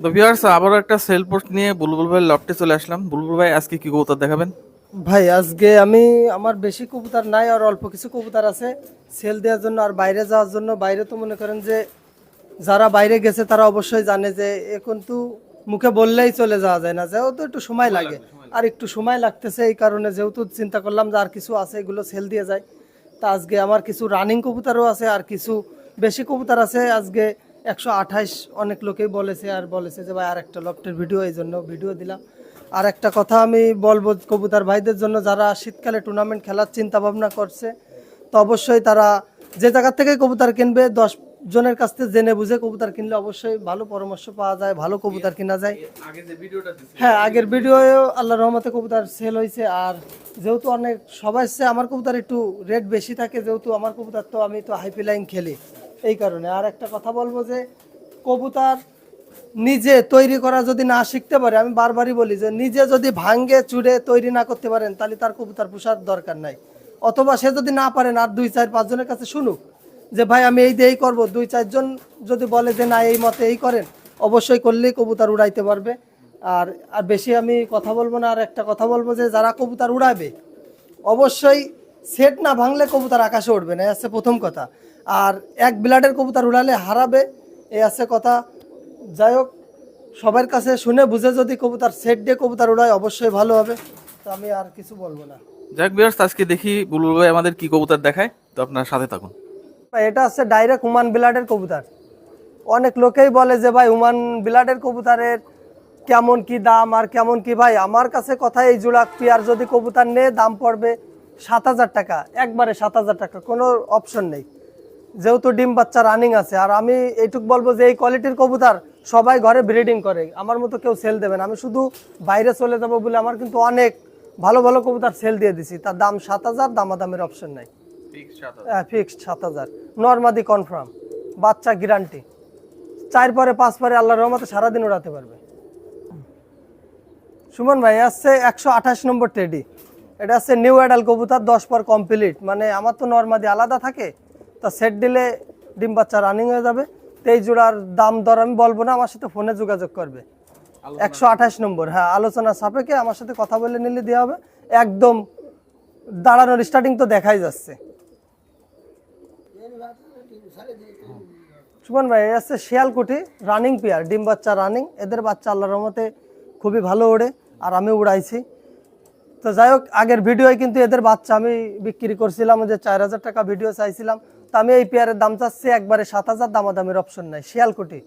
তো ভিউয়ার্স আবারও একটা সেল পোস্ট নিয়ে বুলবুল ভাই লফটে চলে আসলাম। বুলবুল ভাই আজকে কি কবুতর দেখাবেন? ভাই আজকে আমি আমার বেশি কবুতর নাই আর অল্প কিছু কবুতর আছে। সেল দেওয়ার জন্য আর বাইরে যাওয়ার জন্য বাইরে তো মনে করেন যে যারা বাইরে গেছে তারা অবশ্যই জানে যে এখন তো মুখে বললেই চলে যাওয়া যায় না। যেহেতু একটু সময় লাগে। আর একটু সময় লাগতেছে এই কারণে যেহেতু চিন্তা করলাম যে আর কিছু আছে এগুলো সেল দিয়ে যায়। তা আজকে আমার কিছু রানিং কবুতরও আছে আর কিছু বেশি কবুতর আছে। আজকে একশো আঠাইশ অনেক লোকেই বলেছে আর বলেছে যে ভাই আর একটা লকটের ভিডিও এই জন্য ভিডিও দিলাম। আর একটা কথা আমি বলব কবুতার ভাইদের জন্য যারা শীতকালে টুর্নামেন্ট খেলার চিন্তা ভাবনা করছে তো অবশ্যই তারা যে জায়গা থেকে কবুতার কিনবে দশ জনের কাছ থেকে জেনে বুঝে কবুতার কিনলে অবশ্যই ভালো পরামর্শ পাওয়া যায় ভালো কবুতার কিনা যায়। হ্যাঁ আগের ভিডিও আল্লাহ রহমতে কবুতার সেল হয়েছে আর যেহেতু অনেক সবাই আমার কবুতর একটু রেট বেশি থাকে যেহেতু আমার কবুতর তো আমি তো হাইপি লাইন খেলি। এই কারণে। আর একটা কথা বলব যে, কবুতার নিজে তৈরি করা যদি না শিখতে পারে, আমি বারবারই বলি যে, নিজে যদি ভাঙ্গে, চুড়ে তৈরি না করতে পারেন, তাহলে তার কবুতার পোষার দরকার নাই। অথবা সে যদি না পারেন, আর দুই, চার, পাঁচজনের কাছে শুনুক যে, ভাই, আমি এই দিয়েই করব। দুই, চারজন যদি বলে যে, না, এই মতে এই করেন, অবশ্যই করলেই কবুতার উড়াইতে পারবে। আর আর বেশি আমি কথা বলব না, আর একটা কথা বলব যে, যারা কবুতার উড়াবে, অবশ্যই সেট না ভাঙলে কবুতর আকাশে উঠবে না। আছে প্রথম কথা। আর এক ব্লাডের কবুতর উড়ালে হারাবে এ আছে কথা। যাই হোক সবার কাছে শুনে বুঝে যদি কবুতর সেট দিয়ে কবুতর উড়ায় অবশ্যই ভালো হবে। তো আমি আর কিছু বলব না। যাক ভিউয়ার্স আজকে দেখি বুলবুল ভাই আমাদের কি কবুতর দেখায় তো আপনার সাথে থাকুন। ভাই, এটা হচ্ছে ডাইরেক্ট উমান ব্লাডের কবুতর। অনেক লোকেই বলে যে ভাই উমান ব্লাডের কবুতরের কেমন কি দাম আর কেমন কি? ভাই আমার কাছে কথা এই জোড়া পেয়ার যদি কবুতর নেয় দাম পড়বে সাত হাজার টাকা। একবারে সাত হাজার টাকা কোনো অপশন নেই। যেহেতু ডিম বাচ্চা রানিং আছে আর আমি এইটুক বলব যে এই কোয়ালিটির কবুতর সবাই ঘরে ব্রিডিং করে। আমার মতো কেউ সেল দেবে না। আমি শুধু বাইরে চলে যাব বলে আমার কিন্তু অনেক ভালো ভালো কবুতর সেল দিয়ে দিছি। তার দাম সাত হাজার দামাদামের অপশন নাই। ফিক্সড সাত হাজার। নর্মাদি কনফার্ম বাচ্চা গ্যারান্টি চার পরে পাঁচ পরে আল্লাহর রহমতে সারাদিন উড়াতে পারবে। সুমন ভাই আসছে একশো আঠাশ নম্বর টেডি এটা হচ্ছে নিউ অ্যাডাল কবুতর দশ পর কমপ্লিট মানে আমার তো নর্মাদি আলাদা থাকে। তা সেট দিলে ডিম বাচ্চা রানিং হয়ে যাবে। তো এই জোড়ার দাম দর আমি বলব না আমার সাথে ফোনে যোগাযোগ করবে। একশো আঠাশ নম্বর হ্যাঁ আলোচনা সাপেক্ষে আমার সাথে কথা বলে নিলে দেওয়া হবে। একদম দাঁড়ানোর স্টার্টিং তো দেখাই যাচ্ছে। সুমন ভাই এই আছে শিয়ালকুটি রানিং পেয়ার ডিম বাচ্চা রানিং এদের বাচ্চা আল্লাহর রহমতে খুবই ভালো ওড়ে আর আমি উড়াইছি। তো যাই হোক আগের ভিডিওয় কিন্তু এদের বাচ্চা আমি বিক্রি করছিলাম যে চার হাজার টাকা ভিডিও চাইছিলাম। আমি এই পেয়ারের দাম চাচ্ছি একবারে সাত হাজার দামাদামের অপশন নাই শিয়ালকুটি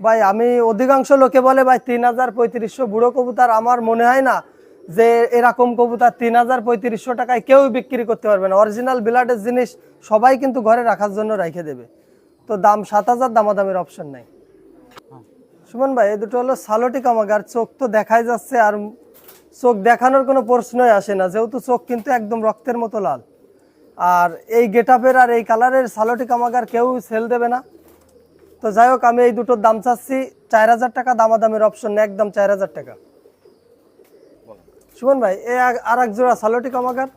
ভাই, আমি অধিকাংশ লোকে বলে, ভাই, তিন হাজার পঁয়ত্রিশশো বুড়ো কবুতার, আমার মনে হয় না যে এরকম কবুতার তিন হাজার পঁয়ত্রিশশো টাকায় কেউ বিক্রি করতে পারবে না। অরিজিনাল বিলাটের জিনিস সবাই কিন্তু ঘরে রাখার জন্য রেখে দেবে। তো দাম সাত হাজার দামাদামের অপশন নাই। সুমন ভাই, এই দুটো হলো সালোটি কামাগার চোখ তো দেখাই যাচ্ছে, আর চোখ দেখানোর কোনো প্রশ্নই আসে না, যেহেতু চোখ কিন্তু একদম রক্তের মতো লাল। আর এই গেটআপের আর এই কালারের সালোটি কামাগার কেউ সেল দেবে না। তো যাই হোক আমি এই দুটোর দাম চাচ্ছি। চার হাজার টাকা দামাদামের অপশন একদম চার হাজার টাকা। সুমন ভাই, এ আর এক জোড়া সালোটি কামাগার।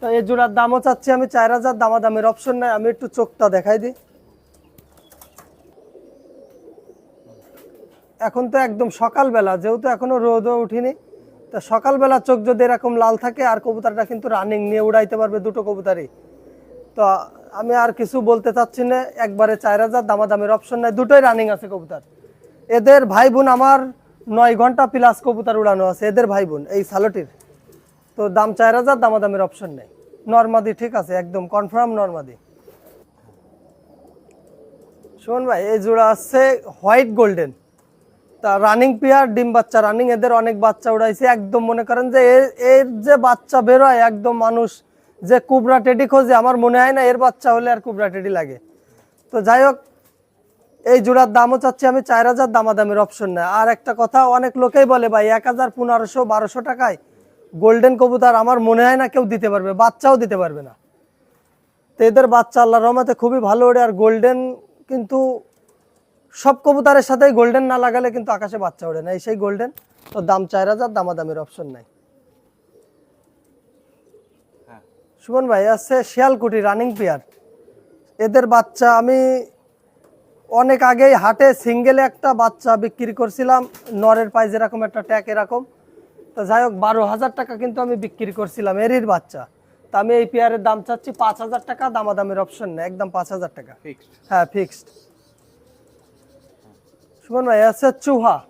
তো এই জোড়ার দামও চাচ্ছি আমি, চার হাজার দামাদামের অপশন নেই। আমি একটু চোখটা দেখাই দিই। এখন তো একদম সকালবেলা, যেহেতু এখনও রোদও উঠিনি। তো সকালবেলা চোখ যদি এরকম লাল থাকে, আর কবুতরটা কিন্তু রানিং নিয়ে উড়াইতে পারবে দুটো কবুতরই। তো আমি আর কিছু বলতে চাচ্ছি না, একবারে চার হাজার দামাদামের অপশন নাই, দুটোই রানিং আছে কবুতর। এদের ভাই বোন আমার নয় ঘণ্টা প্লাস কবুতর উড়ানো আছে, এদের ভাই বোন এই সালোটির। তো দাম চার হাজার দামাদামের অপশন নেই। নর্মাদি ঠিক আছে, একদম কনফার্ম নর্মাদি। শোন ভাই, এই জোড়া আছে হোয়াইট গোল্ডেন তা রানিং পেয়ার, ডিম বাচ্চা রানিং এদের অনেক বাচ্চা উড়াইছে। একদম মনে করেন যে এর যে বাচ্চা বেরোয়, একদম মানুষ যে কুবরা টেডি খোঁজে, আমার মনে হয় না এর বাচ্চা হলে আর কুবরা টেডি লাগে। তো যাই হোক, এই জোড়ার দামও চাচ্ছি আমি, চার হাজার দামাদামের অপশন নেই। আর একটা কথা, অনেক লোকেই বলে, ভাই, এক হাজার পনেরোশো, বারোশো টাকায় গোল্ডেন কবুতর আমার মনে হয় না কেউ দিতে পারবে, বাচ্চাও দিতে পারবে না। তো এদের বাচ্চা আল্লাহ রহমতে খুবই ভালো ওড়ে, আর গোল্ডেন কিন্তু সব কবুতরের সাথেই গোল্ডেন না লাগালে কিন্তু আকাশে বাচ্চা ওড়ে না। এই সেই গোল্ডেন তো দাম চার হাজার দামাদামের অপশন নাই। সুমন ভাই আছে শিয়ালকুটি রানিং পেয়ার এদের বাচ্চা আমি অনেক আগেই হাটে সিঙ্গেলে একটা বাচ্চা বিক্রি করছিলাম নরের পায়ে যেরকম একটা ট্যাক এরকম। তো যাই হোক বারো হাজার টাকা কিন্তু আমি বিক্রি করছিলাম এরির বাচ্চা। তা আমি এই পেয়ারের দাম চাচ্ছি পাঁচ হাজার টাকা দামাদামের অপশন নেই একদম পাঁচ হাজার টাকা। হ্যাঁ ফিক্সড সুমন ভাই হচ্ছে চুহা।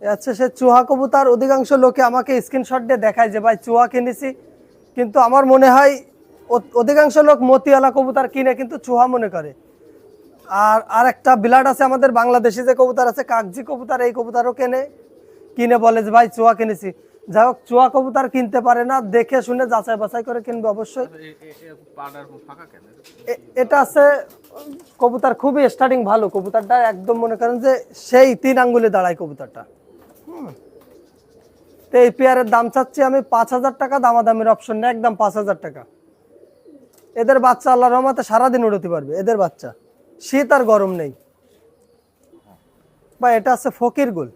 এ হচ্ছে সে চুহা কবুতর অধিকাংশ লোকে আমাকে স্ক্রিনশট দিয়ে দেখায় যে ভাই চুহা কিনেছি। কিন্তু আমার মনে হয় অধিকাংশ লোক মতিওয়ালা কবুতর কিনে কিন্তু চুহা মনে করে। আর আর একটা বিলাট আছে আমাদের বাংলাদেশি যে কবুতর আছে কাগজি কবুতর এই কবুতরও কেনে। কিনে বলে যে ভাই চুয়া কিনেছি। যাই হোক চুয়া কবুতর কিনতে পারে না দেখে শুনে যাচাই বাছাই করে কিনবে অবশ্যই। এ- এটা আছে কবুতর খুবই স্টার্টিং ভালো। কবুতরটা একদম মনে করেন যে সেই তিন আঙ্গুলে দাঁড়ায় কবুতরটা। তো এই পেয়ারের দাম চাচ্ছি আমি পাঁচ হাজার টাকা, দামাদামের অপশন নেই, একদম পাঁচ হাজার টাকা। এদের বাচ্চা আল্লাহ রহমাতে সারাদিন উড়তে পারবে, এদের বাচ্চা। শীত আর গরম নেই। বা এটা আছে ফকির গুল।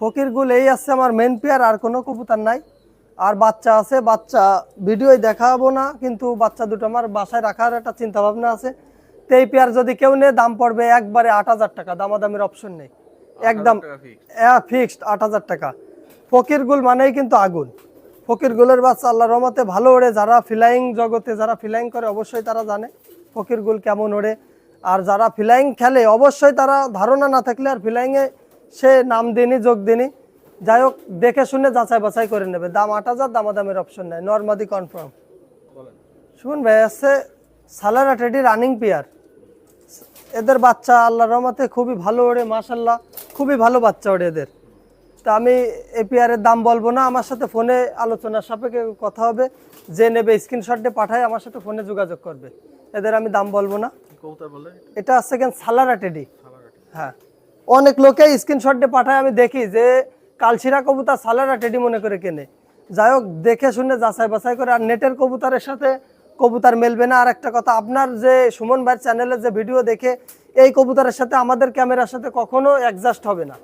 ফকির গুল, এই আছে আমার মেন পেয়ার, আর কোনো কবুতর নাই। আর বাচ্চা আছে, বাচ্চা ভিডিওয় দেখাবো না, কিন্তু বাচ্চা দুটো আমার বাসায় রাখার একটা চিন্তা ভাবনা আছে। তো এই পেয়ার যদি কেউ নেয় দাম পড়বে একবারে আট হাজার টাকা। দামাদামের অপশন নেই। একদম ফিক্সড আট হাজার টাকা। ফকির গুল মানেই কিন্তু আগুন। ফকির গুলের বাচ্চা আল্লাহ রহমতে ভালো ওড়ে। যারা ফিলাইং জগতে যারা ফিলাইং করে অবশ্যই তারা জানে ফকির গুল কেমন ওড়ে। আর যারা ফিলাইং খেলে অবশ্যই তারা ধারণা না থাকলে আর ফিলাইংয়ে সে নাম দিনই যোগ দিনই যাই হোক দেখে শুনে যাচাই বাছাই করে নেবে। দাম আট হাজার দামাদামের অপশন নেই। নর্মাদি কনফার্ম শুনুন ভাই আছে সালারা ট্রেডি রানিং পেয়ার এদের বাচ্চা আল্লাহ রহমতে খুবই ভালো ওড়ে মাশাল্লাহ খুবই ভালো বাচ্চা ওড়ে এদের। তা আমি এই পেয়ারের দাম বলব না আমার সাথে ফোনে আলোচনার সাপেক্ষে কথা হবে। যে নেবে স্ক্রিনশট দিয়ে পাঠায় আমার সাথে ফোনে যোগাযোগ করবে। এদের আমি দাম বলব না। এটা আছে কেন? সালারা টেডি। হ্যাঁ। অনেক লোকে স্ক্রিনশট দিয়ে পাঠায় আমি দেখি যে কালশিরা কবুতর সালারা টেডি মনে করে কেনে। যাই হোক দেখে শুনে যাচাই বাছাই করে আর নেটের কবুতরের সাথে কবুতর মেলবে না। আর একটা কথা আপনার যে সুমন ভাইয়ের চ্যানেলের যে ভিডিও দেখে এই কবুতরের সাথে আমাদের ক্যামেরার সাথে কখনো অ্যাডজাস্ট হবে না।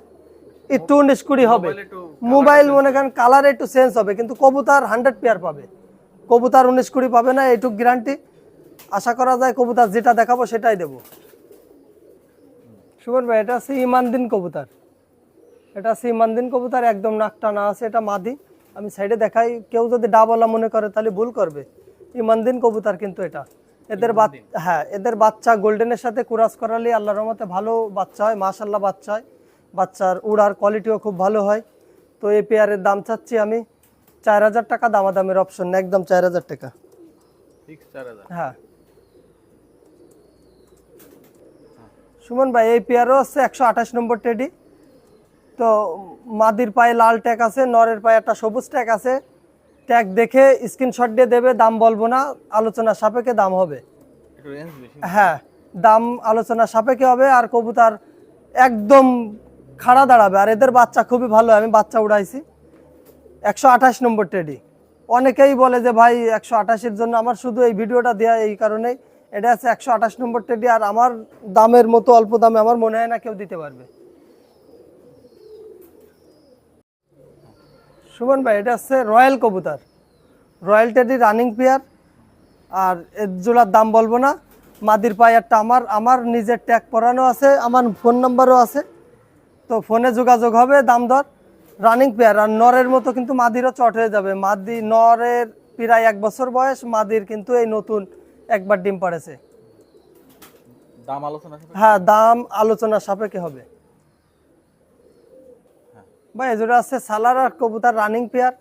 একটু উনিশ কুড়ি হবে মোবাইল মনে করেন কালার একটু চেঞ্জ হবে কিন্তু কবুতর হান্ড্রেড পেয়ার পাবে। কবুতর উনিশ কুড়ি পাবে না এইটুক গ্যারান্টি আশা করা যায় কবুতর যেটা দেখাবো সেটাই দেবো। সুমন ভাই এটা আছে ইমানদিন কবুতর। এটা আছে ইমানদিন কবুতর একদম নাকটা না আছে এটা মাদি। আমি সাইডে দেখাই কেউ যদি ডাবলা মনে করে তাহলে ভুল করবে। ইমানদিন কবুতর কিন্তু এটা। এদের হ্যাঁ এদের বাচ্চা গোল্ডেনের সাথে কুরাস করালে আল্লাহর রহমতে ভালো বাচ্চা হয় মাশাল্লাহ বাচ্চা হয়। বাচ্চার উড়ার কোয়ালিটিও খুব ভালো হয়। তো এই পেয়ারের দাম চাচ্ছি আমি চার হাজার টাকা দামাদামের অপশন একদম চার হাজার টাকা। হ্যাঁ। সুমন ভাই এই পেয়ারও আছে একশো আঠাশ নম্বর টেডি তো মাদির পায়ে লাল ট্যাগ আছে নরের পায়ে একটা সবুজ ট্যাগ আছে। ট্যাগ দেখে স্ক্রিনশট দিয়ে দেবে দাম বলব না আলোচনা সাপেক্ষে দাম হবে। হ্যাঁ দাম আলোচনা সাপেক্ষে হবে আর কবুতর একদম খাড়া দাঁড়াবে। আর এদের বাচ্চা খুবই ভালো আমি বাচ্চা উড়াইছি। একশো আঠাশ নম্বর টেডি। অনেকেই বলে যে ভাই একশো আঠাশের জন্য আমার শুধু এই ভিডিওটা দেওয়া এই কারণেই এটা আছে একশো আঠাশ নম্বর টেডি আর আমার দামের মতো অল্প দামে আমার মনে হয় না কেউ দিতে পারবে। সুমন ভাই এটা হচ্ছে রয়্যাল কবুতর। Royal teddy running pair. আর এর জোড়ার দাম বলব না। মাদির পায়ে একটা আমার আমার নিজের ট্যাগ পরানো আছে আমার ফোন নাম্বারও আছে। তো ফোনে যোগাযোগ হবে দাম দর। রানিং পেয়ার আর নরের মতো কিন্তু মাদিরও চট হয়ে যাবে। মাদি নরের প্রায় এক বছর বয়স মাদির কিন্তু এই নতুন একবার ডিম পাড়েছে। দাম আলোচনা হ্যাঁ দাম আলোচনার সাপেক্ষে হবে। ভাই এজোড়া আছে সালার আর কবুতর রানিং পেয়ার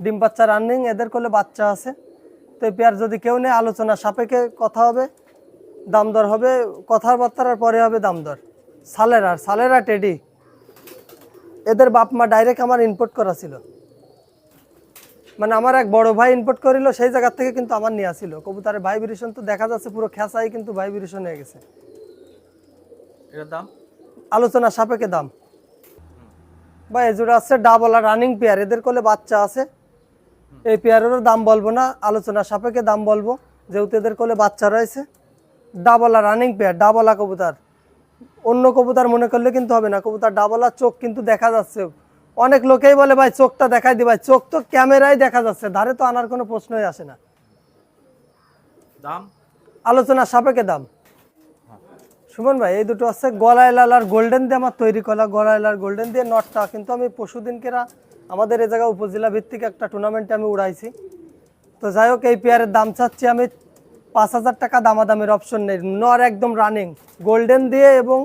ডিম বাচ্চা রানিং এদের করলে বাচ্চা আছে। তো এই পেয়ার যদি কেউ নেই আলোচনা সাপেক্ষে কথা হবে দাম দর হবে কথাবার্তার পরে হবে দাম দর। সালেরা সালেরা টেডি এদের বাপ মা ডাইরেক্ট আমার ইনপুট করা ছিল। মানে আমার এক বড় ভাই ইনপুট করিল সেই জায়গার থেকে কিন্তু আমার নিয়ে আসছিল কবুতরের ভাইব্রেশন তো দেখা যাচ্ছে পুরো খেসাই কিন্তু ভাইব্রেশন হয়ে গেছে। এটার দাম? আলোচনা সাপেক্ষে দাম। বা এজোড়া আছে ডাবলা রানিং পেয়ার এদের কোলে বাচ্চা আছে। এই পেয়ারেরও দাম বলব না আলোচনা সাপেক্ষে দাম বলব যেহেতু এদের কোলে বাচ্চা রয়েছে। ডাবলা রানিং পেয়ার ডাবলা কবুতার। অন্য কবুতর মনে করলে কিন্তু হবে না কবুতর ডাবলা চোখ কিন্তু দেখা যাচ্ছে। অনেক লোকেই বলে ভাই চোখটা দেখাই দি ভাই। চোখ তো ক্যামেরায় দেখা যাচ্ছে ধারে তো আনার কোনো প্রশ্নই আসে না। দাম? আলোচনা সাপেক্ষে দাম। সুমন ভাই, এই দুটো আছে গলায় লাল আর গোল্ডেন দিয়ে আমার তৈরি করা গলায় লাল গোল্ডেন দিয়ে নটটা। কিন্তু আমি পরশুদিনকেরা আমাদের এই জায়গা উপজেলা ভিত্তিক একটা টুর্নামেন্টে আমি উড়াইছি। তো যাই হোক, এই পেয়ারের দাম চাচ্ছি আমি পাঁচ হাজার টাকা দামাদামের অপশন নেই। নর একদম রানিং গোল্ডেন দিয়ে এবং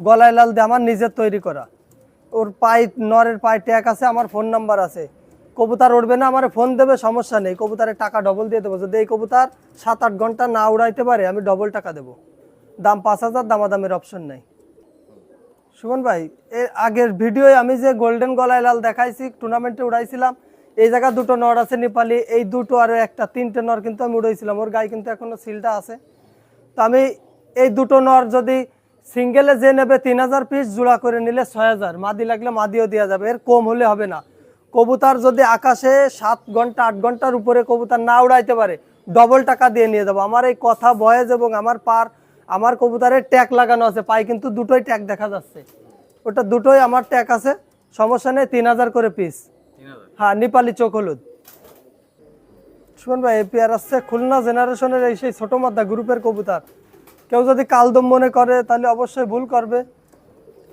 গলায় লাল দিয়ে আমার নিজের তৈরি করা। ওর পাই, নরের পায়ে ট্যাগ আছে, আমার ফোন নাম্বার আছে। কবুতার উঠবে না, আমার ফোন দেবে, সমস্যা নেই। কবুতারের টাকা ডবল দিয়ে দেবো। যদি এই কবুতার সাত আট ঘণ্টা না উড়াইতে পারে, আমি ডবল টাকা দেবো। দাম পাঁচ হাজার, দামাদামের অপশন নেই। সুমন ভাই, এর আগের ভিডিওয়ে আমি যে গোল্ডেন গলায় লাল দেখাইছি টুর্নামেন্টে উড়াইছিলাম, এই জায়গা দুটো নর আছে নেপালি, এই দুটো আর একটা, তিনটে নর কিন্তু আমি উড়াইছিলাম, ওর গায়ে কিন্তু এখনও সিলটা আছে। তো আমি এই দুটো নর যদি সিঙ্গেলে যে নেবে তিন হাজার পিস জোড়া করে নিলে ছয় হাজার, মাদি লাগলে মাদিও দেওয়া যাবে, এর কম হলে হবে না। কবুতার যদি আকাশে সাত ঘণ্টা, আট ঘণ্টার উপরে কবুতার না উড়াইতে পারে ডবল টাকা দিয়ে নিয়ে যাব। আমার এই কথা বয়েজ এবং আমার পার আমার কবুতারের ট্যাগ লাগানো আছে পাই কিন্তু দুটোই ট্যাগ দেখা যাচ্ছে। ওটা দুটোই আমার ট্যাগ আছে সমস্যা নেই তিন হাজার করে পিস হ্যাঁ নেপালি চোখ হলুদ। শুনুন ভাই এই পেয়ার আসছে খুলনা জেনারেশনের এই সেই ছোটো মাদ্দা গ্রুপের কবুতর। কেউ যদি কালদম মনে করে তাহলে অবশ্যই ভুল করবে।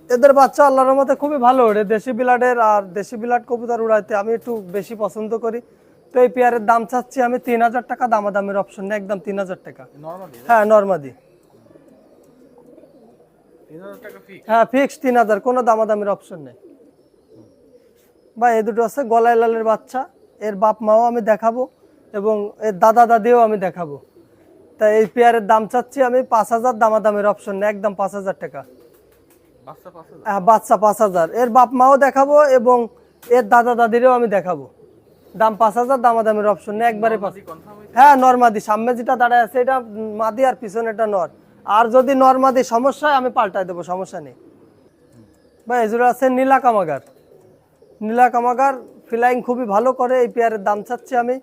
এদের বাচ্চা আল্লাহর মতে খুবই ভালো ওড়ে দেশি বিলাটের আর দেশি বিলাট কবুতর উড়াইতে আমি একটু বেশি পছন্দ করি। তো এই পেয়ারের দাম চাচ্ছি আমি তিন হাজার টাকা দামাদামের অপশন নেই একদম তিন হাজার টাকা। হ্যাঁ নর্মাদি হ্যাঁ ফিক্স তিন হাজার কোনো দামাদামের অপশন নেই। বা এই দুটো আছে গলায় লালের বাচ্চা এর বাপ মাও আমি দেখাবো এবং এর দাদা দাদিও আমি দেখাবো। তাই এই পেয়ারের দাম চাচ্ছি আমি পাঁচ হাজার দামাদামের অপশন নেই একদম পাঁচ হাজার টাকা। হ্যাঁ বাচ্চা পাঁচ হাজার। এর বাপ মাও দেখাবো এবং এর দাদা দাদিরও আমি দেখাবো। দাম পাঁচ হাজার দামাদামের অপশন নেই একবারে হ্যাঁ নর্মাদি সামনে যেটা দাঁড়ায় আছে এটা মাদি আর পিছনে এটা নর। আর যদি নর্মাদি সমস্যা আমি পাল্টাই দেবো, সমস্যা নেই। ভাই এজুরা আছে নীলা কামাগার। নীলা কামাগার ফ্লাইং খুবই ভালো করে, এই পেয়ারের দাম চাচ্ছি আমি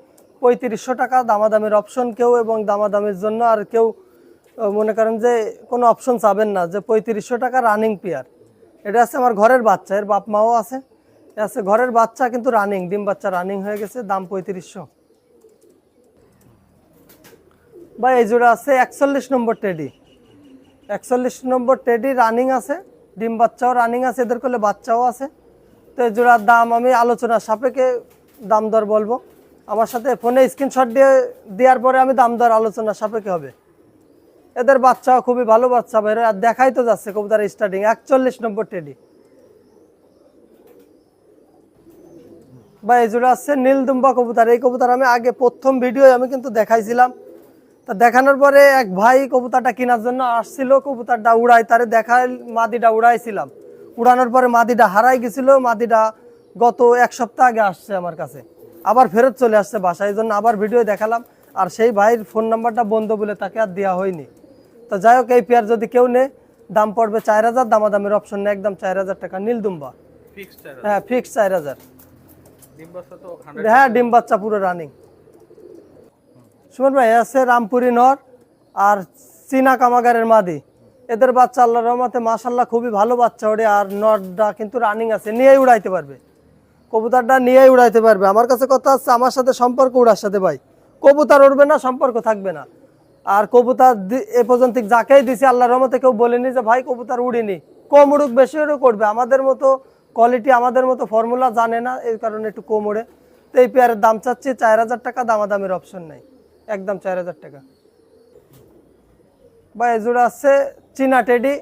পঁয়ত্রিশশো টাকা, দামাদামের অপশন কেউ এবং দামাদামের জন্য আর কেউ মনে করেন যে কোনো অপশন চাবেন না, যে পঁয়ত্রিশশো টাকা রানিং পেয়ার। এটা আছে আমার ঘরের বাচ্চা, এর বাপ মাও আছে। আছে ঘরের বাচ্চা কিন্তু রানিং ডিম বাচ্চা রানিং হয়ে গেছে, দাম পঁয়ত্রিশশো। বা এই জোড়া আছে একচল্লিশ নম্বর টেডি। একচল্লিশ নম্বর টেডি রানিং আছে, ডিম বাচ্চাও রানিং আছে, এদের করলে বাচ্চাও আছে। তো এই জোড়ার দাম আমি আলোচনা সাপেক্ষে দাম দর বলব। আমার সাথে ফোনে স্ক্রিনশট দিয়ে, দেওয়ার পরে আমি দাম দর আলোচনা সাপেক্ষে হবে। এদের বাচ্চাও খুবই ভালো বাচ্চা বেরোয় আর দেখাই তো যাচ্ছে কবুতার স্টার্টিং একচল্লিশ নম্বর টেডি। বা এই জোড়া আছে নীলদুম্বা কবুতর, এই কবুতর আমি আগে প্রথম ভিডিও আমি কিন্তু দেখাইছিলাম। তা দেখানোর পরে এক ভাই কবুতরটা কেনার জন্য আসছিল কবুতরটা উড়াই তারে দেখাই মাদিটা উড়াইছিলাম। উড়ানোর পরে মাদিটা হারাই গেছিল মাদিটা গত এক সপ্তাহ আগে আসছে আমার কাছে। আবার ফেরত চলে আসছে বাসায় এই জন্য আবার ভিডিও দেখালাম। আর সেই ভাইয়ের ফোন নাম্বারটা বন্ধ বলে তাকে আর দেওয়া হয়নি। তো যাই হোক এই পেয়ার যদি কেউ নেয় দাম পড়বে চার হাজার দামাদামের অপশন নেই একদম চার হাজার টাকা নীলদুম্বা। ফিক্সড হ্যাঁ ফিক্স চার হাজার। হান্ড্রেড হ্যাঁ ডিম বাচ্চা পুরো রানিং সুমন ভাই আছে রামপুরি নর আর চীনা কামাগারের মাদি। এদের বাচ্চা আল্লাহ রহমতে মাসাল্লাহ খুবই ভালো বাচ্চা ওড়ে আর নরটা কিন্তু রানিং আছে, নিয়েই উড়াইতে পারবে। কবুতরটা নিয়েই উড়াইতে পারবে। আমার কাছে কথা আছে, আমার সাথে সম্পর্ক উড়ার সাথে ভাই। কবুতর উড়বে না, সম্পর্ক থাকবে না। আর কবুতর এ পর্যন্ত যাকেই দিছি আল্লাহ রহমতে কেউ বলেনি যে, ভাই, কবুতর উড়িনি। কম উড়ুক, বেশি উড়ুক করবে আমাদের মতো কোয়ালিটি আমাদের মতো ফর্মুলা জানে না, এই কারণে একটু কম উড়ে। তো এই পেয়ারের দাম চাচ্ছি, চার হাজার টাকা দামাদামের অপশন নেই। একদম চার হাজার টাকা। বা এই জোড়া আছে চীনা টেডি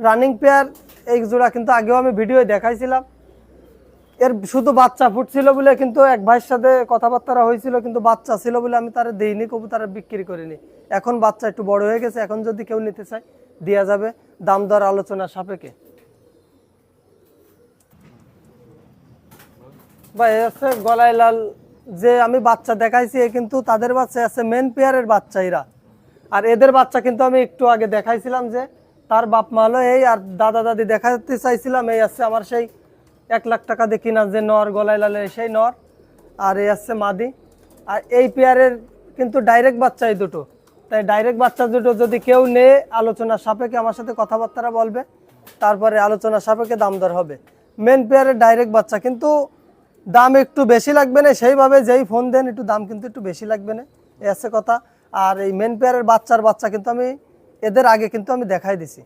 রানিং পেয়ার এই জোড়া কিন্তু আগেও আমি ভিডিও দেখাইছিলাম। এর শুধু বাচ্চা ফুটছিল বলে কিন্তু এক ভাইয়ের সাথে কথাবার্তা হয়েছিল, কিন্তু বাচ্চা ছিল বলে আমি তারা দিইনি কবু তারা বিক্রি করিনি। এখন বাচ্চা একটু বড় হয়ে গেছে, এখন যদি কেউ নিতে চায় দেওয়া যাবে। দাম দর আলোচনা সাপেক্ষে। বা এ আছে গলায় লাল যে আমি বাচ্চা দেখাইছি কিন্তু তাদের বাচ্চা আছে মেন পেয়ারের বাচ্চা এরা আর এদের বাচ্চা কিন্তু আমি একটু আগে দেখাইছিলাম যে, তার বাপ মা হলো এই, আর দাদা দাদি দেখাতে চাইছিলাম, এই আছে আমার সেই এক লাখ টাকা দিয়ে কিনা যে নর, গলায় লালের সেই নর, আর এই আছে মাদি। আর এই পেয়ারের কিন্তু ডাইরেক্ট বাচ্চা এই দুটো। তাই ডাইরেক্ট বাচ্চা দুটো যদি কেউ নেয় আলোচনা সাপেক্ষে আমার সাথে কথাবার্তা বলবে, তারপরে আলোচনা সাপেক্ষে দাম দর হবে। মেন পেয়ারের ডাইরেক্ট বাচ্চা কিন্তু দাম একটু বেশি লাগবে না, সেইভাবে যেই ফোন দেন একটু দাম কিন্তু একটু বেশি লাগবে না। এ আছে কথা। আর এই মেন পেয়ারের বাচ্চার বাচ্চা কিন্তু আমি, এদের আগে কিন্তু আমি দেখাই দিছি।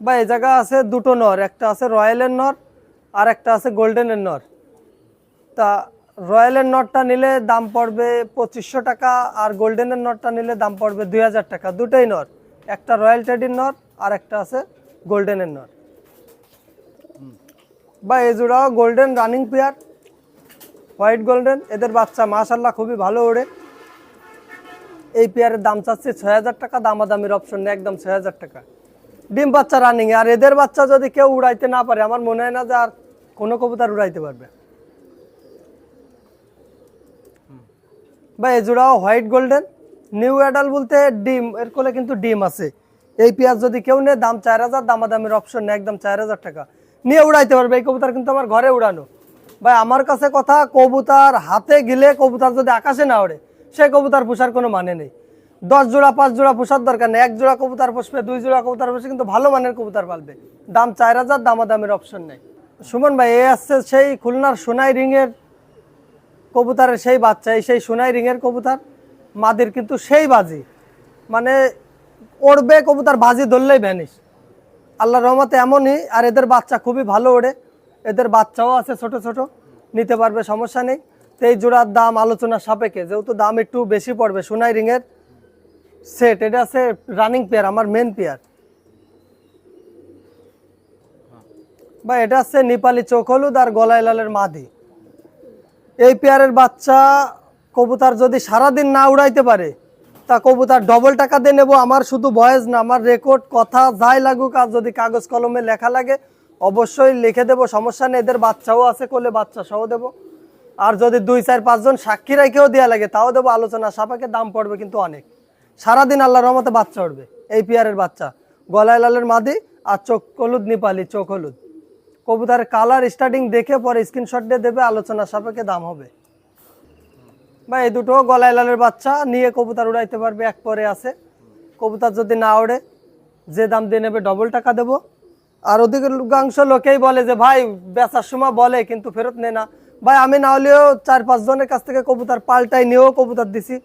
বা এই জায়গা আছে দুটো নর, একটা আছে রয়্যালের নর আর একটা আছে গোল্ডেনের নর। তা রয়্যালের নটটা নিলে দাম পড়বে পঁচিশশো টাকা আর গোল্ডেনের নটটা নিলে দাম পড়বে দুই হাজার টাকা। দুটোই নর, একটা রয়্যাল ট্রেডির নর আর একটা আছে গোল্ডেনের নর। বা এই জোড়াও golden running pair white golden এদের বাচ্চা মাশাল্লাহ খুবই ভালো ওড়ে। এই পেয়ারের দাম চাচ্ছে ছয় হাজার টাকা, দামাদামির অপশন নেই, একদম ছয় হাজার টাকা। ডিম বাচ্চা রানিং আর এদের বাচ্চা যদি কেউ উড়াইতে না পারে, আমার মনে হয় না যে আর কোনো কবুতর উড়াইতে পারবে। বা জোড়াও হোয়াইট গোল্ডেন নিউ অ্যাডাল বলতে ডিম, এর কোলে কিন্তু ডিম আছে। এই পেঁয়াজ যদি কেউ নেয়, দাম চার হাজার, দামাদামির অপশন নেই, একদম চার হাজার টাকা। নিয়ে উড়াইতে পারবে। এই কবুতর কিন্তু আমার ঘরে উড়ানো। ভাই, আমার কাছে কথা, কবুতর হাতে গিলে কবুতর যদি আকাশে না ওড়ে সেই কবুতর পোষার কোনো মানে নেই। দশ জোড়া, পাঁচ জোড়া পোষার দরকার নেই। এক জোড়া কবুতর পোষবে, দুই জোড়া কবুতর পোষে কিন্তু ভালো মানের কবুতর পালবে। দাম চার হাজার, দামাদামির অপশন নেই। সুমন ভাই, এ আসছে সেই খুলনার সোনাই রিংয়ের কবুতরের সেই বাচ্চা, এই সেই সোনাই রিংয়ের কবুতর। মাদের কিন্তু সেই বাজি। মানে ওড়বে কবুতর, বাজি ধরলেই ভ্যানিস আল্লাহ রহমতে এমনই, আর এদের বাচ্চা খুবই ভালো ওড়ে। এদের বাচ্চাও আছে ছোট ছোট, নিতে পারবে, সমস্যা নেই। তো এই জোড়ার দাম আলোচনা সাপেক্ষে, যেহেতু দাম একটু বেশি পড়বে, সোনাই রিংয়ের সেট এটা আছে রানিং পেয়ার আমার মেন পেয়ার বা এটা আছে নেপালি চোখ হলুদ আর গলায় লালের মাদি। এই পেয়ারের বাচ্চা কবুতর যদি সারাদিন না উড়াইতে পারে তা কবুতর ডবল টাকা দিয়ে নেব। আমার শুধু ভয়েস না, আমার রেকর্ড কথা যাই লাগুক, আর যদি কাগজ কলমে লেখা লাগে, অবশ্যই লিখে দেবো। সমস্যা নেই, এদের বাচ্চাও আছে, কোলে বাচ্চা সহ দেবো। আর যদি দুই, চার পাঁচজন সাক্ষী রেখেও দেওয়া লাগে, তাও দেবো। আলোচনা সাপাকে দাম পড়বে কিন্তু অনেক। সারাদিন আল্লাহ রহমতে বাচ্চা উঠবে, এই পেয়ারের বাচ্চা। গলায় লালের মাদি আর চোখ হলুদ, নিপালি চোখ হলুদ। কবুতার কালার স্টার্টিং দেখে পরে স্ক্রিনশট দিয়ে দেবে, আলোচনা সাপেক্ষে দাম হবে। বা এই দুটো গলায় লালের বাচ্চা নিয়ে কবুতর উড়াইতে পারবে, এক পরে আছে। কবুতর যদি না ওড়ে যে দাম দিয়ে নেবে ডবল টাকা দেবো। আর অধিকাংশ লোকেই বলে যে, ভাই, বেচার সময় বলে, কিন্তু ফেরত নেয় না। ভাই, আমি না হলেও চার পাঁচ জনের কাছ থেকে কবুতর পাল্টাই নিয়েও কবুতর দিছি।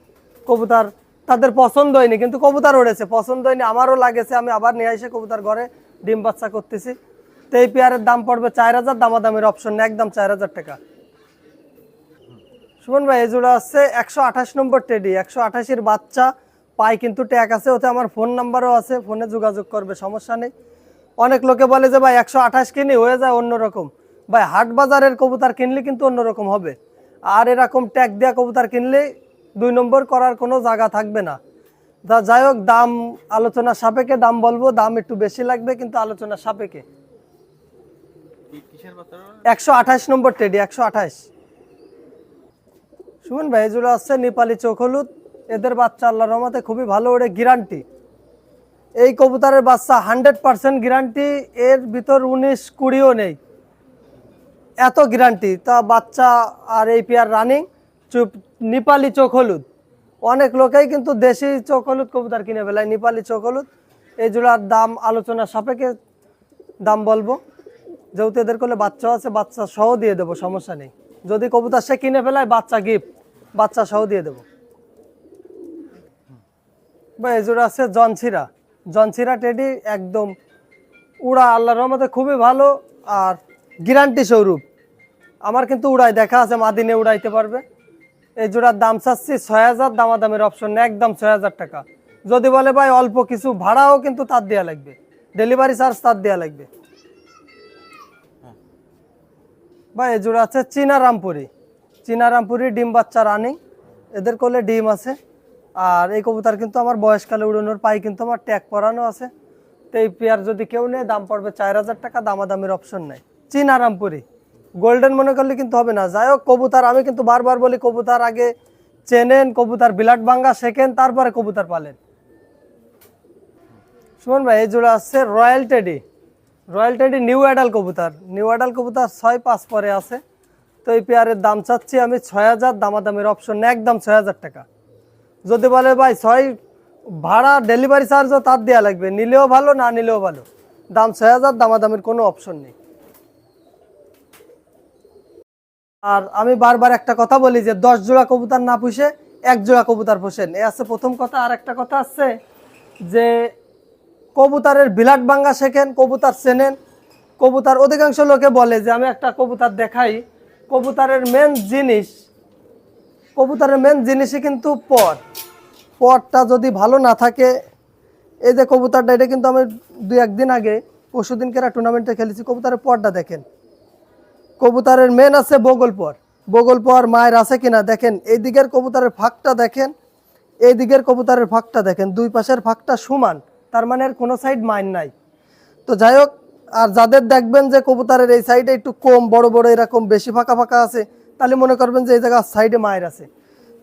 কবুতর তাদের পছন্দ হয়নি, কিন্তু কবুতর উড়েছে। পছন্দ হয়নি, আমারও লাগেছে। আমি আবার নিয়ে এসে কবুতর ঘরে ডিম বাচ্চা করতেছি। তো এই পেয়ারের দাম পড়বে চার হাজার, দামাদামের অপশন একদম চার হাজার টাকা। সুমন ভাই এই জোড়া আছে একশো আঠাশ নম্বর টেডি একশো আঠাশের বাচ্চা পাই কিন্তু ট্যাগ আছে ওতে আমার ফোন নাম্বারও আছে ফোনে যোগাযোগ করবে সমস্যা নেই। অনেক লোকে বলে যে ভাই একশো আঠাশ কিনি হয়ে যায় অন্যরকম। ভাই হাট বাজারের কবুতর কিনলে কিন্তু অন্যরকম হবে। আর এরকম ট্যাগ দেওয়া কবুতার কিনলে দুই নম্বর করার কোনো জায়গা থাকবে না। যা যাই হোক দাম আলোচনা সাপেক্ষে দাম বলব দাম একটু বেশি লাগবে কিন্তু আলোচনা সাপেক্ষে। একশো আঠাশ নম্বর টেডি একশো আঠাশ। শুনুন ভাই এজুলো আসছে নেপালি চোখ হলুদ, এদের বাচ্চা আল্লাহ রহমতে খুবই ভালো ওড়ে গ্যারান্টি এই কবুতরের বাচ্চা হান্ড্রেড পার্সেন্ট গ্যারান্টি এর ভিতর উনিশ কুড়িও নেই। এত গ্যারান্টি তা বাচ্চা আর এই পেয়ার রানিং চুপ, নেপালি চোখ হলুদ। অনেক লোকেই কিন্তু দেশি চোখ হলুদ কবুতর কিনে ফেলায় নেপালি চোখ হলুদ। এই জোড়ার দাম আলোচনা সাপেক্ষে দাম বলব। যেহেতু এদের করলে বাচ্চা আছে, বাচ্চা সহ দিয়ে দেবো, সমস্যা নেই। যদি কবুতর সে কিনে ফেলায়, বাচ্চা গিফট বাচ্চা সহ দিয়ে দেবো। বা এজোড়া আছে জনছিরা। জনছিরা টেডি একদম উড়া, আল্লাহর রহমতে খুবই ভালো আর গ্যারান্টি স্বরূপ। আমার কিন্তু উড়াই দেখা আছে, মাদিনে উড়াইতে পারবে। এই জোড়ার দাম চাচ্ছি ছয় হাজার, দামাদামের অপশন একদম ছয় হাজার টাকা। যদি বলে ভাই অল্প কিছু ভাড়াও কিন্তু তার দেওয়া লাগবে। ডেলিভারি চার্জ তার দেওয়া লাগবে। বা এ আছে চীনা রামপুরি চীনা রামপুরি ডিম বাচ্চা রানিং এদের কোলে ডিম আছে। আর এই কবুতর কিন্তু আমার বয়সকালে উড়ানোর পাই কিন্তু আমার ট্যাগ পরানো আছে। তো এই পেয়ার যদি কেউ নেয়, দাম পড়বে চার হাজার টাকা, দামাদামির অপশন নাই। চীনা রামপুরি গোল্ডেন মনে করলে কিন্তু হবে না। যাই হোক, কবুতর আমি কিন্তু বারবার বলি, কবুতর আগে চেনেন, কবুতর বিলাট ভাঙ্গা শেখেন, তারপরে কবুতর পালেন। শুনুন ভাই, এই জোড়া আছে royal teddy royal teddy new adult কবুতর। নিউ অ্যাডাল কবুতর ছয় পাঁচ পরে আছে। তো এই পেয়ারের দাম চাচ্ছি আমি ছয় হাজার, দামাদামের অপশন একদম ছয় হাজার টাকা। যদি বলে ভাই ছয় ভাড়া ডেলিভারি চার্জও তার দেওয়া লাগবে, নিলেও ভালো, না নিলেও ভালো। দাম ছয় হাজার, দামাদামির কোনো অপশন নেই। আর আমি বারবার একটা কথা বলি যে দশ জোড়া কবুতর না পুষে এক জোড়া কবুতর পোষেন। এ আছে প্রথম কথা আর একটা কথা আছে যে কবুতারের বিলাট বাঙ্গা শেখেন, কবুতার চেনেন। কবুতার অধিকাংশ লোকে বলে যে, আমি একটা কবুতার দেখাই। কবুতারের মেন জিনিস, কবুতরের মেন জিনিসই কিন্তু পর পরটা যদি ভালো না থাকে, এই যে কবুতরটা, এটা কিন্তু আমি দুই একদিন আগে পরশু দিন কেরা টুর্নামেন্টে খেলেছি, কবুতরের পরটা দেখেন। কবুতরের মেন আছে বগল পর বগল পর মায়ের আছে কিনা দেখেন। এই দিকের কবুতরের ফাঁকটা দেখেন। এই দিকের কবুতরের ফাঁকটা দেখেন। দুই পাশের ফাঁকটা সমান। তার মানে আর কোনো সাইড মাইন নাই। তো যাই হোক, আর যাদের দেখবেন যে কবুতরের এই সাইডে একটু কম, বড় বড় এরকম বেশি ফাঁকা ফাঁকা আছে, তাহলে মনে করবেন যে এই জায়গা সাইডে মায়ের আছে।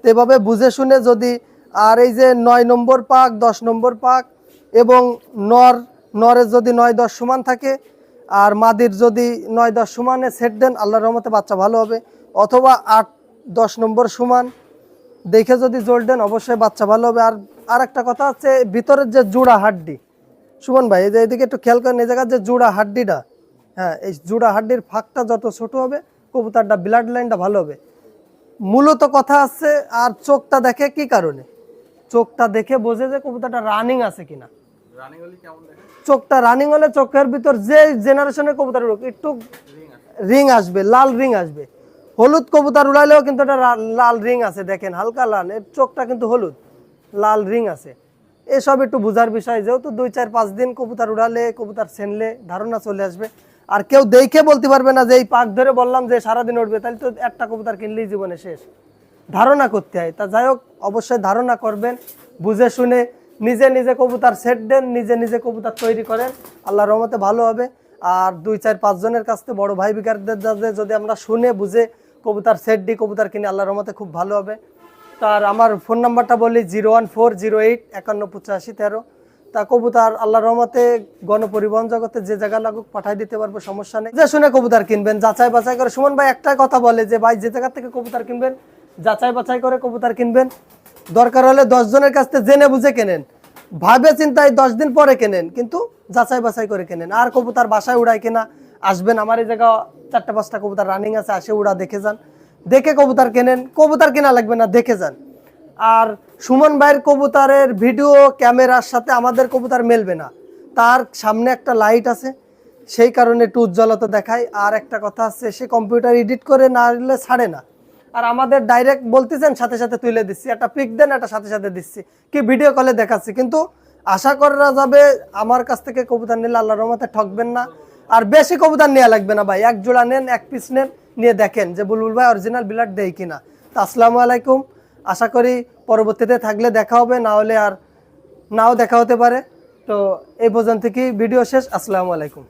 তো এভাবে বুঝে শুনে যদি আর এই যে নয় নম্বর পাক, দশ নম্বর পাক এবং নর নরের যদি নয় দশ সমান থাকে, আর মাদির যদি নয় দশ সমানে সেট দেন, আল্লাহর রহমতে বাচ্চা ভালো হবে। অথবা আট, দশ নম্বর সমান দেখে যদি জোর দেন অবশ্যই বাচ্চা ভালো হবে। আর আর একটা কথা হচ্ছে ভিতরের যে জোড়া হাড্ডি সুমন ভাই এই যে এদিকে একটু খেয়াল করেন এই জায়গার যে জোড়া হাড্ডিটা হ্যাঁ এই জোড়া হাড্ডির ফাঁকটা যত ছোট হবে কবুতারটা ব্লাড লাইনটা ভালো হবে। মূলত কথা আছে আর চোখটা দেখে কি কারণে? চোখটা দেখে বোঝে যে কবুতরটা রানিং আছে কিনা। রানিং হলে চোখটা রানিং হলে চোখের ভিতর যে জেনারেশনের কবুতর একটু রিং আসবে। লাল রিং আসবে। হলুদ কবুতর উড়াইলেও কিন্তু এটা লাল রিং আছে, দেখেন, হালকা লাল। এর চোখটা কিন্তু হলুদ, লাল রিং আছে। এসব একটু বোঝার বিষয়, যেহেতু দুই, চার, পাঁচ দিন কবুতর উড়ালে, কবুতর ছেনলে ধারণা চলে আসবে। আর কেউ দেখে বলতে পারবে না যে এই পাক ধরে বললাম যে সারাদিন উঠবে তাহলে তো একটা কবুতর কিনলেই জীবনে শেষ। ধারণা করতে হয়। তা যাই হোক, অবশ্যই ধারণা করবেন, বুঝে শুনে নিজে নিজে কবুতর সেট দেন, নিজে নিজে কবুতর তৈরি করেন। আল্লাহ রহমতে ভালো হবে। আর দুই, চার পাঁচজনের কাছ থেকে বড় ভাই বিকারদের যদি আমরা শুনে, বুঝে কবুতর সেট দিই কবুতর কিনে আল্লাহ রহমতে খুব ভালো হবে। তার আমার ফোন নাম্বারটা বলি zero one four zero eight একান্ন পঁচাশি তেরো। তা কবুতার আল্লাহ রহমতে গণপরিবহন জগতে যে জায়গা লাগুক পাঠাই দিতে পারব, সমস্যা নেই। যে শুনে কবুতর কিনবেন, যাচাই বাছাই করে। সুমন ভাই, একটা কথা বলে যে, ভাই, যে জায়গা থেকে কবুতার কিনবেন, যাচাই বাছাই করে কবুতার কিনবেন। দরকার হলে দশ জনের কাছ থেকে জেনে বুঝে কেনেন। ভাবে চিন্তায় দশ দিন পরে কেনেন, কিন্তু যাচাই বাছাই করে কেনেন। আর কবুতার বাসায় উড়ায় কেনা আসবেন আমার এই জায়গা, চারটা, পাঁচটা কবুতর রানিং আছে, আসে ওরা দেখে যান। দেখে কবুতর কেনেন, কবুতর কেনা লাগবে না, দেখে যান। আর সুমন ভাইয়ের কবুতরের ভিডিও ক্যামেরার সাথে আমাদের কবুতর মেলবে না। তার সামনে একটা লাইট আছে, সেই কারণে একটু উজ্জ্বলতা দেখায় আর একটা কথা আছে, সে কম্পিউটার এডিট করে না দিলে ছাড়ে না। আর আমাদের ডাইরেক্ট বলতেছেন, সাথে সাথে তুলে দিচ্ছি। একটা পিক দেন, একটা সাথে সাথে দিচ্ছি। কি ভিডিও কলে দেখাচ্ছি। কিন্তু আশা করা যাবে, আমার কাছ থেকে কবুতর নিলে আল্লাহ রহমতে ঠকবেন না। আর বেশি কবুতর নেওয়া লাগবে না ভাই। এক জোড়া নেন, এক পিস নেন, নিয়ে দেখেন যে বুলবুল ভাই অরিজিনাল বিলাট দেয় কিনা। তো আসসালামু আলাইকুম। আশা করি পরবর্তীতে থাকলে দেখা হবে, না হলে আর নাও দেখা হতে পারে। তো এই পর্যন্ত কি ভিডিও শেষ? আসসালামু আলাইকুম।